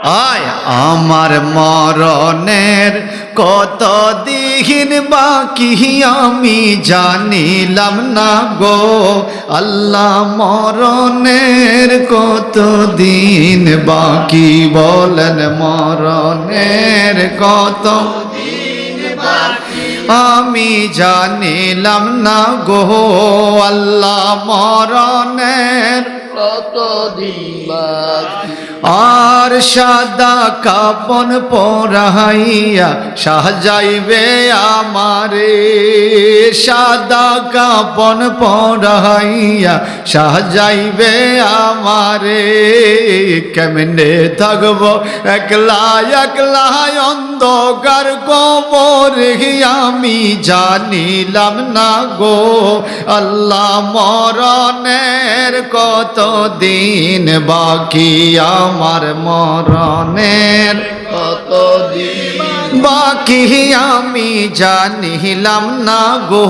আয় আমার মরণের কত দিন বাকি আমি জানিলাম না গো। আল্লাহ মরণের কত দিন বাকি বলেন মরণের কত আমি জানিলাম না গো। আল্লাহ মরণের কতদিন বাকি আর সাদা কাপন পরাইয়া সাজাইবে আমারে। সাদা কাপন পরাইয়া সাজাইবে আমারে। কেমনে থাকব? একলা একলা অন্ধকার কবর আমি জানিলাম না গো। আল্লাহ মরণের কত দিন বাকি আমার মরণের বাকি আমি জানিলাম না গো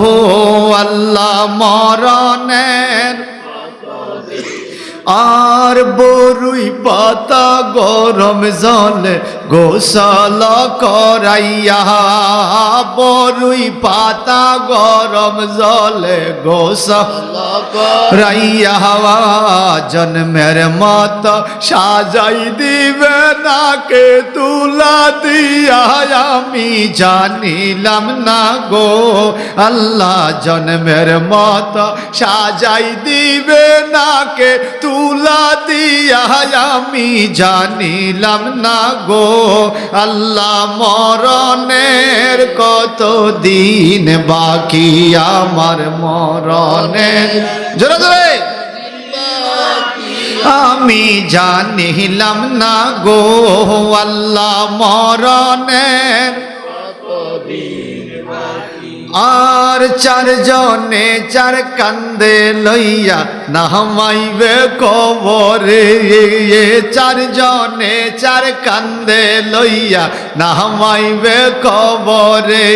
আল্লাহ মরণের। আর বরুই পাতা গরম জলে গোসল করাইয়া, বরুই পাতা গরম জলে গোসল রাইয়া জন্মের মত সাজাই দিবে নাকে তুলা দিয়া। আমি জানিলাম না গো, আল্লাহ জন্মের মত সাজাই দিবে নাকে তুলা দিয়া। আমি জানিলাম না গো আল্লাহ মরণের কত দিন বাকি? আমার মরণের জোরে জোরে। আমি জানিলাম না গো, আল্লাহ মরণের আর চারজনে চার কান্দে লইয়া নামাইবে কবরে। চারজনে চার কান্দে লইয়া নামাইবে কবরে।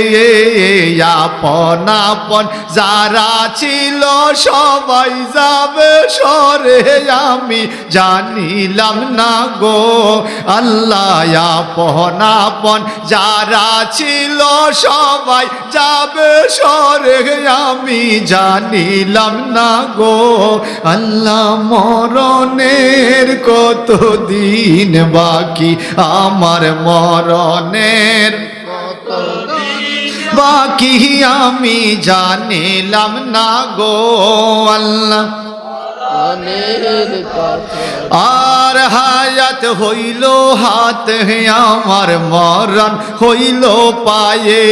আপন আপন যারা ছিল সবাই যাবে সরে। আমি জানিলাম না গো, আল্লাহ আপন আপন যারা ছিল সবাই যাবে সরে, আমি জানিলাম না গো। আল্লাহ মরণের কত দিন বাকি, আমার মরণের বাকি, আমি জানিলাম না গো। আল্লাহ আর হায়াত হইল হাত আমার মরণ, হইল পায়ে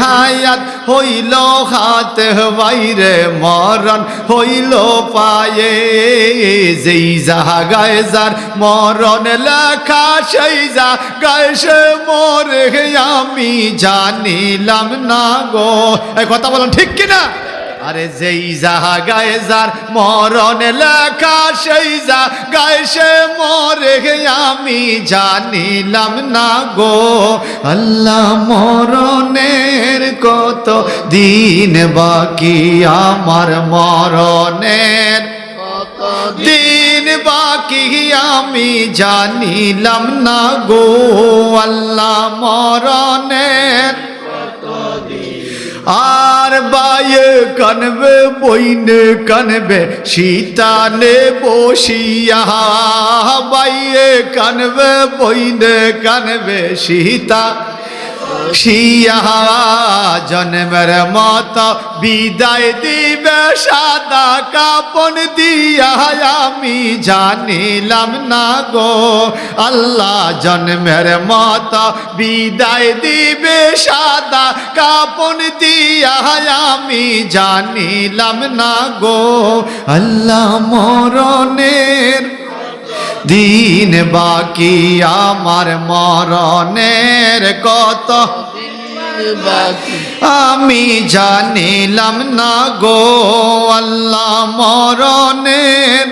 হায়াত, হইল হাত বাইরে মরণ, হইল পায়ে যেই জাগায় যার মরণ লেখা, সেই জাগায় সে মরে, আমি জানিলাম না গো। কথা বলেন ঠিক কিনা? আরে যেই যাহা গায়ে যার মরণ লেখা, সেই জাগায় সে মরে, আমি জানিলাম না গো। আল্লাহ মরণের কত দিন বাকি, আমার মরণের কতদিন দিন বাকি, আমি জানিলাম না গো। আল্লাহ মরণের আর বায়ে কানবে বইনে কানবে সীতানে বসিয়া। বাইয়ে কানবে বইনে কানবে সীতা শিয়া জন্মের মত বিদায় দিবে, সাদা কাপন দিয়া আমি জানিলাম না গো। আল্লাহ জন্মের মত বিদায় দিবে, সাদা কাপন দিয়া আমি জানিলাম না গো। আল্লাহ মরণের দিন বাকি আমার মরণের কত? আমি জানিলাম না গো আল্লাহ মরণের